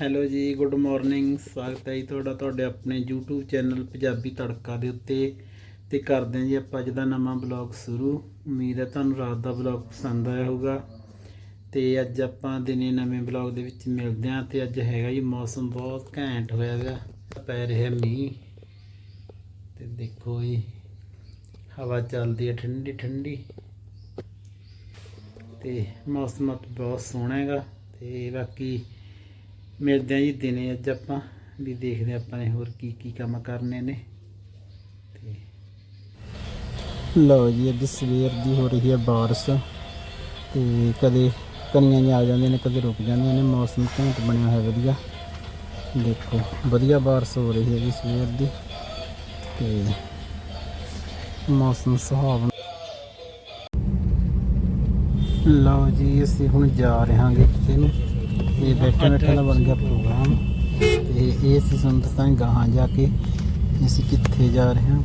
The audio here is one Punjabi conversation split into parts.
ਹੈਲੋ ਜੀ, ਗੁੱਡ ਮਾਰਨਿੰਗ। ਸਵਾਗਤ ਹੈ ਜੀ ਤੁਹਾਡਾ, ਤੁਹਾਡੇ ਆਪਣੇ YouTube ਚੈਨਲ ਪੰਜਾਬੀ ਤੜਕਾ ਦੇ ਉੱਤੇ। ਤੇ ਕਰਦੇ ਹਾਂ ਜੀ ਆਪਾਂ ਅੱਜ ਦਾ ਨਵਾਂ ਬਲੌਗ ਸ਼ੁਰੂ। ਉਮੀਦ ਹੈ ਤੁਹਾਨੂੰ ਰਾਤ ਦਾ ਬਲੌਗ ਪਸੰਦ ਆਇਆ ਹੋਊਗਾ। ਤੇ ਅੱਜ ਆਪਾਂ ਦਿਨੇ ਨਵੇਂ ਬਲੌਗ ਦੇ ਵਿੱਚ ਮਿਲਦੇ ਹਾਂ। ਤੇ ਅੱਜ ਹੈਗਾ ਜੀ ਮੌਸਮ ਬਹੁਤ ਘੈਂਟ ਹੋਇਆ ਹੈਗਾ ਪੈ ਰਿਹਾ ਮੀਂਹ। ਤੇ ਦੇਖੋ ਜੀ, ਹਵਾ ਚੱਲਦੀ ਹੈ ਠੰਡੀ ਠੰਡੀ। ਤੇ ਮੌਸਮ ਬਹੁਤ ਸੋਹਣਾ ਹੈਗਾ। ਤੇ ਬਾਕੀ ਮਿਲਦੇ ਆ ਜੀ ਦਿਨੇ ਅੱਜ ਆਪਾਂ, ਵੀ ਦੇਖਦੇ ਹਾਂ ਆਪਾਂ ਨੇ ਹੋਰ ਕੀ ਕੀ ਕੰਮ ਕਰਨੇ ਨੇ। ਤੇ ਲਓ ਜੀ, ਅੱਜ ਸਵੇਰ ਦੀ ਹੋ ਰਹੀ ਹੈ ਬਾਰਿਸ਼ ਤੇ ਕਦੇ ਕਣੀਆਂ ਜੀ ਆ ਜਾਂਦੀਆਂ ਨੇ, ਕਦੇ ਰੁਕ ਜਾਂਦੀਆਂ ਨੇ, ਮੌਸਮ ਘੈਂਟ ਬਣਿਆ ਹੋਇਆ ਵਧੀਆ। ਦੇਖੋ, ਵਧੀਆ ਬਾਰਿਸ਼ ਹੋ ਰਹੀ ਹੈ ਜੀ ਸਵੇਰ ਦੀ ਤੇ ਮੌਸਮ ਸੁਹਾਵਣਾ। ਲਓ ਜੀ, ਅਸੀਂ ਹੁਣ ਜਾ ਰਹੇ ਹਾਂਗੇ ਕਿਤੇ ਨੂੰ। ਇਹ ਬੈਠਣ ਬੈਠਣ ਦਾ ਬਣ ਗਿਆ ਪ੍ਰੋਗਰਾਮ। ਤੇ ਇਹ ਅਸੀਂ ਤੁਹਾਨੂੰ ਦੱਸਾਂਗੇ ਗਾਹਾਂ ਜਾ ਕੇ ਅਸੀਂ ਕਿੱਥੇ ਜਾ ਰਹੇ ਹਾਂ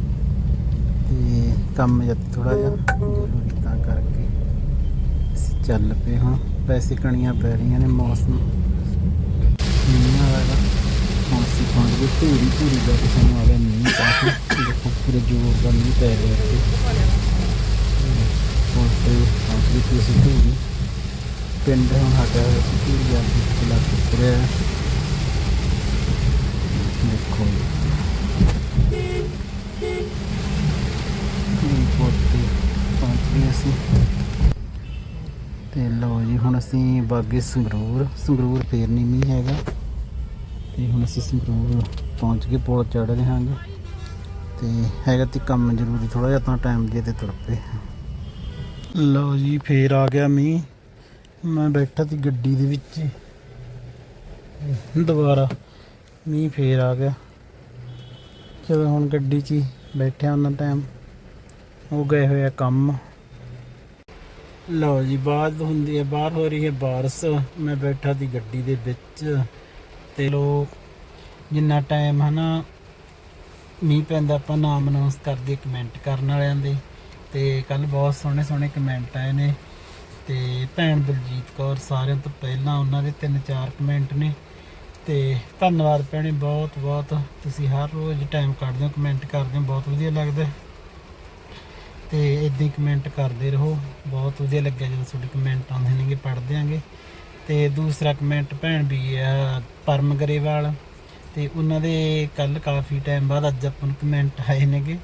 ਤੇ ਕੰਮ ਜਦ ਥੋੜਾ ਜਿਹਾ ਜ਼ਰੂਰੀ ਤਾਂ ਕਰਕੇ ਅਸੀਂ ਚੱਲ ਪਏ ਹਾਂ। ਵੈਸੇ ਕਣੀਆਂ ਪੈ ਰਹੀਆਂ ਨੇ ਮੌਸਮ। ਮੀਂਹ ਆਵੇਗਾ ਹੁਣ ਅਸੀਂ ਪਹੁੰਚ ਗਏ ਧੂਰੀ ਧੂਰੀ ਦਾ ਤੇ ਸਾਨੂੰ ਆ ਗਿਆ ਮੀਂਹ ਕਾਫੀ ਦੇਖੋ, ਪੂਰੇ ਜ਼ੋਰ ਦਾ ਮੀਂਹ ਪੈ ਰਿਹਾ ਇੱਥੇ। ਹੁਣ ਤੇ ਪਹੁੰਚ ਗਏ ਸੀ ਧੂਰੀ। ਪਿੰਡ ਹੁਣ ਸਾਡਾ ਅਸੀਂ ਧੂਰੀ ਕਿਲਾ ਕੁੱਤਰਿਆ ਦੇਖੋ ਇਹ ਪੋਤੇ ਪਹੁੰਚ ਗਏ ਅਸੀਂ। ਤੇ ਲਓ ਜੀ, ਹੁਣ ਅਸੀਂ ਬਾਗੇ ਸੰਗਰੂਰ ਸੰਗਰੂਰ ਫੇਰ ਨਹੀਂ ਮੀਂਹ ਹੈਗਾ। ਤੇ ਹੁਣ ਅਸੀਂ ਸੰਗਰੂਰ ਪਹੁੰਚ ਕੇ ਪੁਲ ਚੜ ਰਹੇ ਹਾਂਗੇ ਤੇ ਹੈਗਾ ਤੇ ਕੰਮ ਜ਼ਰੂਰੀ ਥੋੜਾ ਜਿਹਾ, ਤਾਂ ਟਾਈਮ ਦੇ ਤੇ ਤੁਰ ਪਏ ਲਓ ਜੀ, ਫੇਰ ਆ ਗਿਆ ਮੀਂਹ। ਮੈਂ ਬੈਠਾ ਸੀ ਗੱਡੀ ਦੇ ਵਿੱਚ ਦੁਬਾਰਾ ਮੀਂਹ ਫੇਰ ਆ ਗਿਆ। ਜਦੋਂ ਹੁਣ ਗੱਡੀ 'ਚ ਹੀ ਬੈਠਿਆ ਉਹਨਾਂ ਟਾਈਮ ਉਹ ਗਏ ਹੋਏ ਆ ਕੰਮ। ਲਓ ਜੀ, ਬਾਅਦ ਹੁੰਦੀ ਹੈ, ਬਾਹਰ ਹੋ ਰਹੀ ਹੈ ਬਾਰਿਸ਼। ਮੈਂ ਬੈਠਾ ਸੀ ਗੱਡੀ ਦੇ ਵਿੱਚ ਤੇ ਲੋ ਜਿੰਨਾ ਟਾਈਮ ਹਨਾ, ਮੀਂਹ ਪੈਂਦਾ, ਆਪਾਂ ਨਾਮ ਅਨਾਉਂਸ ਕਰਦੇ ਕਮੈਂਟ ਕਰਨ ਵਾਲਿਆਂ ਦੇ। ਤੇ ਕੱਲ ਬਹੁਤ ਸੋਹਣੇ ਸੋਹਣੇ ਕਮੈਂਟ ਆਏ ਨੇ। ਤੇ ਭੈਣ ਬਲਜੀਤ ਕੌਰ ਸਾਰਿਆਂ ਤੋਂ ਪਹਿਲਾਂ ਉਹਨਾਂ ਦੇ ਤਿੰਨ ਚਾਰ ਕਮੈਂਟ ਨੇ। ਤੇ ਧੰਨਵਾਦ ਭੈਣੇ, ਬਹੁਤ ਬਹੁਤ। ਤੁਸੀਂ ਹਰ ਰੋਜ਼ ਟਾਈਮ ਕੱਢਦੇ ਹੋ ਕਮੈਂਟ ਕਰਦੇ ਹੋ, ਬਹੁਤ ਵਧੀਆ ਲੱਗਦਾ। ਤੇ ਇਦਾਂ ਹੀ ਕਮੈਂਟ ਕਰਦੇ ਰਹੋ। ਬਹੁਤ ਵਧੀਆ ਲੱਗਿਆ ਜਦੋਂ ਤੁਹਾਡੇ ਕਮੈਂਟ ਆਉਂਦੇ ਨੇਗੇ, ਪੜ੍ਹਦੇ ਆਂਗੇ। ਤੇ ਦੂਸਰਾ ਕਮੈਂਟ ਭੈਣ ਵੀ ਆ, ਪਰਮ ਗਰੇਵਾਲ। ਤੇ ਉਹਨਾਂ ਦੇ ਕੱਲ ਕਾਫੀ ਟਾਈਮ ਬਾਅਦ ਅੱਜ ਆਪਾਂ ਨੂੰ ਕਮੈਂਟ ਆਏ ਨੇਗੇ।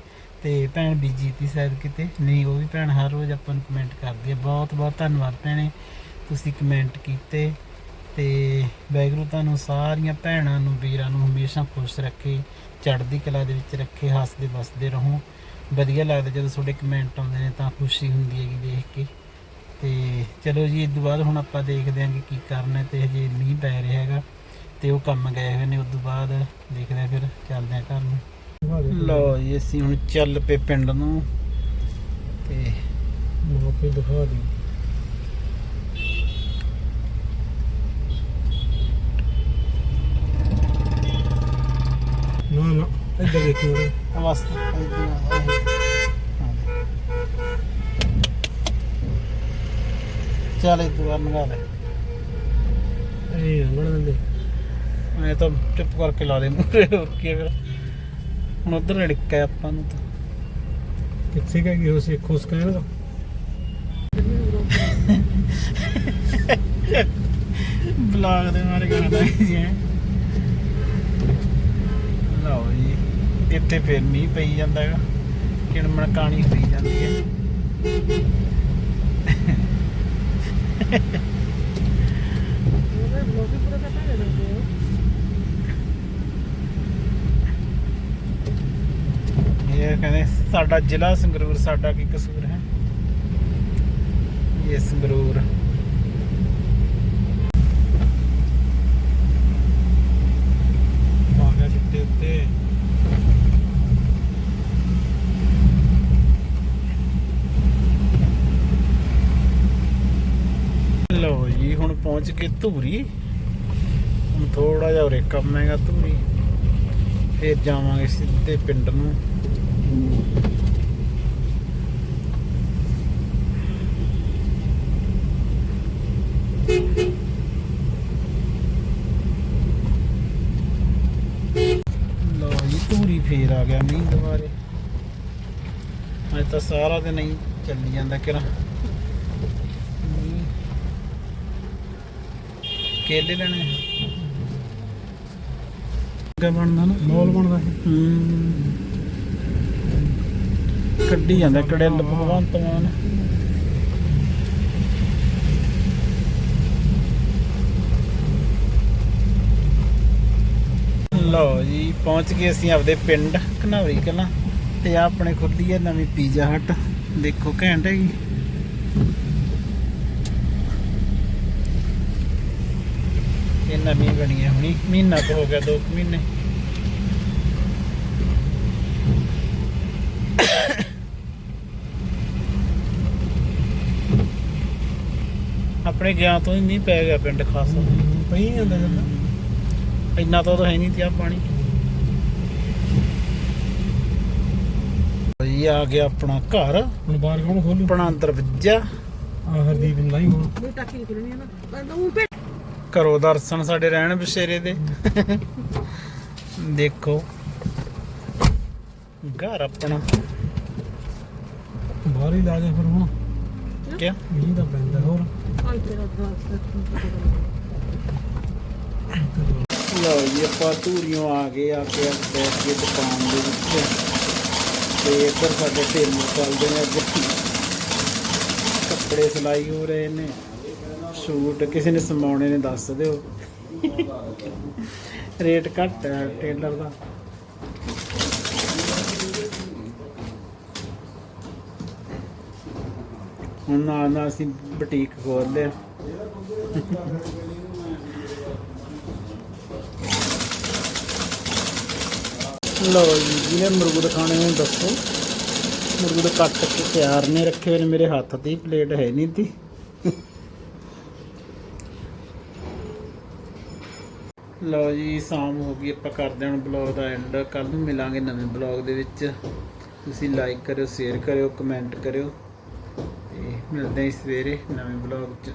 ਤੇ ਭੈਣ ਬੀਜੀ ਤੀ ਸ਼ਾਇਦ ਕਿਤੇ, ਨਹੀਂ, ਉਹ ਵੀ ਭੈਣ ਹਰ ਰੋਜ਼ ਆਪਾਂ ਨੂੰ ਕਮੈਂਟ ਕਰਦੀ ਹੈ ਬਹੁਤ ਬਹੁਤ ਧੰਨਵਾਦ ਭੈਣੇ, ਤੁਸੀਂ ਕਮੈਂਟ ਕੀਤੇ ਤੇ ਵੈਗਰੂ ਤੁਹਾਨੂੰ ਸਾਰੀਆਂ ਭੈਣਾਂ ਨੂੰ, ਵੀਰਾਂ ਨੂੰ ਹਮੇਸ਼ਾ ਖੁਸ਼ ਰੱਖੇ, ਚੜ੍ਹਦੀ ਕਲਾ ਦੇ ਵਿੱਚ ਰੱਖੇ, ਹੱਸਦੇ, ਵਸਦੇ ਰਹੋ। ਵਧੀਆ ਲੱਗਦਾ ਜਦੋਂ ਤੁਹਾਡੇ ਕਮੈਂਟ ਆਉਂਦੇ ਨੇ ਤਾਂ ਖੁਸ਼ੀ ਹੁੰਦੀ ਹੈਗੀ ਦੇਖ ਕੇ। ਤੇ ਚਲੋ ਜੀ, ਇਸ ਤੋਂ ਬਾਅਦ ਹੁਣ ਆਪਾਂ ਦੇਖਦੇ ਹਾਂ ਕਿ ਕੀ ਕਰਨਾ ਤੇ ਹਜੇ ਮੀਂਹ ਪੈ ਰਿਹਾ ਹੈਗਾ ਤੇ ਉਹ ਕੰਮ ਗਏ ਹੋਏ ਨੇ, ਉਸ ਤੋਂ ਬਾਅਦ ਦੇਖਦੇ ਹਾਂ ਫਿਰ, ਚੱਲਦੇ ਹਾਂ ਘਰ ਨੂੰ। ਲਓ ਜੀ ਅਸੀਂ ਹੁਣ ਚੱਲ ਪਏ ਪਿੰਡ ਨੂੰ ਤੇ ਮੌਕੇ ਦਿਖਾ ਦੀ। ਨਾ ਨਾ ਇੱਧਰ ਦੇਖੀ। ਬਸ ਚੱਲ ਇਹ ਦੁਆਰ ਮੰਗਾ ਲੈ ਇਹ ਬਣ ਦਿੰਦੇ। ਮੈਂ ਤਾਂ ਚੁੱਪ ਕਰਕੇ ਲਾ ਦੇ ਮੂਰੇ ਹੋਰ ਕੀ ਫਿਰ। ਹੁਣ ਉਧਰ ੜਿੱਕਾ ਆਪਾਂ ਨੂੰ ਤਾਂ। ਕਿੱਥੇ ਕਾ ਗਈ ਉਸੇ ਖੁਸ਼ ਕਹਿਣ ਦਾ ਬਲਾਗ ਦੇ ਮਾਰੇ ਗਾਣਾ ਜੀ। ਹੈ ਲਓ ਜੀ ਇੱਥੇ ਫਿਰ ਮੀਂਹ ਪਈ ਜਾਂਦਾ ਹੈਗਾ। ਕਿਣਮਣ ਕਾਣੀ ਹੋਈ ਜਾਂਦੀ ਹੈ। ਇਹ ਕਹਿੰਦੇ ਸਾਡਾ ਜ਼ਿਲ੍ਹਾ ਸੰਗਰੂਰ, ਸਾਡਾ ਕੀ ਕਸੂਰ ਹੈ? ਇਹ ਸੰਗਰੂਰ। ਆ ਗਿਆ ਚਿੱਟੇ ਉੱਤੇ। ਲਓ ਜੀ, ਹੁਣ ਪਹੁੰਚ ਕੇ ਧੂਰੀ। ਹੁਣ ਥੋੜਾ ਜਿਹਾ ਉਰੇ ਕੰਮ ਹੈਗਾ ਧੂਰੀ। ਫਿਰ ਜਾਵਾਂਗੇ ਸਿੱਧੇ ਪਿੰਡ ਨੂੰ। ਅੱਜ ਤਾਂ ਸਾਰਾ ਦਿਨ ਹੀ ਚੱਲੀ ਜਾਂਦਾ ਕਿਰਾ ਕੇਲੇ ਲੈਣੇ ਕਾ ਬਣਦਾ ਨਾ ਮੋਲ ਬਣਦਾ ਹੂੰ। ਕੱਢੀ ਜਾਂਦਾ ਕੜਿਲ ਭਗਵੰਤ ਮਾਨ। ਲਓ ਜੀ, ਪਹੁੰਚ ਗਏ ਅਸੀਂ ਆਪਦੇ ਪਿੰਡ ਘਨੌਰੀ ਕਲਾਂ, ਤੇ ਆ ਆਪਣੇ ਖੁੱਲੀ ਹੈ ਨਵੀਂ ਪੀਜ਼ਾ ਹਟ। ਦੇਖੋ ਘੈਂਟ ਹੈਗੀ। ਇਹ ਨਵੀਂ ਬਣੀ ਹੈ ਹੁਣੀ, ਮਹੀਨਾ ਕੁ ਹੋ ਗਿਆ, ਦੋ ਕੁ ਮਹੀਨੇ। ਆਪਣੇ ਗਿਆ ਤੋਂ ਹੀ ਮੀਂਹ ਪੈ ਗਿਆ ਪਿੰਡ ਖਾਸਾ। ਪਈ ਜਾਂਦਾ ਜਾਂਦਾ ਇੰਨਾ ਤਾਂ ਉਦੋਂ ਹੈ ਨਹੀਂ ਤੇ ਆ ਪਾਣੀ। ਜੀ ਆ ਗਿਆ ਆਪਣਾ ਘਰ। ਹੁਣ ਬਾਹਰ ਕੌਣ ਖੋਲੂ? ਆਪਣਾ ਦਰਵਾਜ਼ਾ। ਆ ਹਰਦੀਪ ਨੂੰ ਲਾਈ ਹੁਣ। ਕਰੋ ਦਰਸ਼ਨ ਸਾਡੇ ਰਹਿਣ ਬਸੇਰੇ ਦੇ। ਦੇਖੋ। ਘਰ ਆਪਣਾ। ਬਾਹਰ ਹੀ ਲਾ ਜਾ ਫਿਰ ਹੁਣ। ਕਿਆ ਮੀਂਹ ਤਾਂ ਪੈਂਦਾ ਹੋਰ? ਲਓ ਜੀ ਆਪਾਂ ਧੂਰੀਆਂ ਆ ਗਏ ਆ ਕੇ ਬੈਠ ਕੇ ਦੁਕਾਨ ਦੇ ਵਿੱਚ। ਤੇ ਇੱਧਰ ਸਾਡੇ ਚੱਲਦੇ ਨੇ ਕੱਪੜੇ ਸਿਲਾਈ ਹੋ ਰਹੇ ਨੇ। ਸੂਟ ਕਿਸੇ ਨੇ ਸਮਾਉਣੇ ਨੇ ਦੱਸ ਦਿਓ। ਰੇਟ ਘੱਟ ਹੈ ਟੇਲਰ ਦਾ। ਹੁਣ ਨਾਲ ਨਾਲ ਅਸੀਂ ਬੁਟੀਕ ਖੋਲ ਲਿਆ। ਲਓ ਜੀ ਜਿਹਨੇ ਮੁਰਗੁਦ ਖਾਣੇ ਨੇ, ਦੱਸੋ। ਮਰੂਦ ਕੱਟ ਕੇ ਤਿਆਰ ਨੇ, ਰੱਖੇ ਹੋਏ ਨੇ ਮੇਰੇ ਹੱਥ ਦੀ ਪਲੇਟ ਹੈ ਨਹੀਂ ਤੀ ਲਓ ਜੀ, ਸ਼ਾਮ ਹੋ ਗਈ, ਆਪਾਂ ਕਰਦੇ ਹਾਂ ਬਲੌਗ ਦਾ ਐਂਡ ਕੱਲ ਨੂੰ ਮਿਲਾਂਗੇ ਨਵੇਂ ਬਲੌਗ ਦੇ ਵਿੱਚ। ਤੁਸੀਂ ਲਾਈਕ ਕਰਿਓ ਸ਼ੇਅਰ ਕਰਿਓ ਕਮੈਂਟ ਕਰਿਓ। ਮਿਲਦੇ ਹਾਂ ਸਵੇਰੇ ਨਵੇਂ ਬਲੌਗ 'ਚ।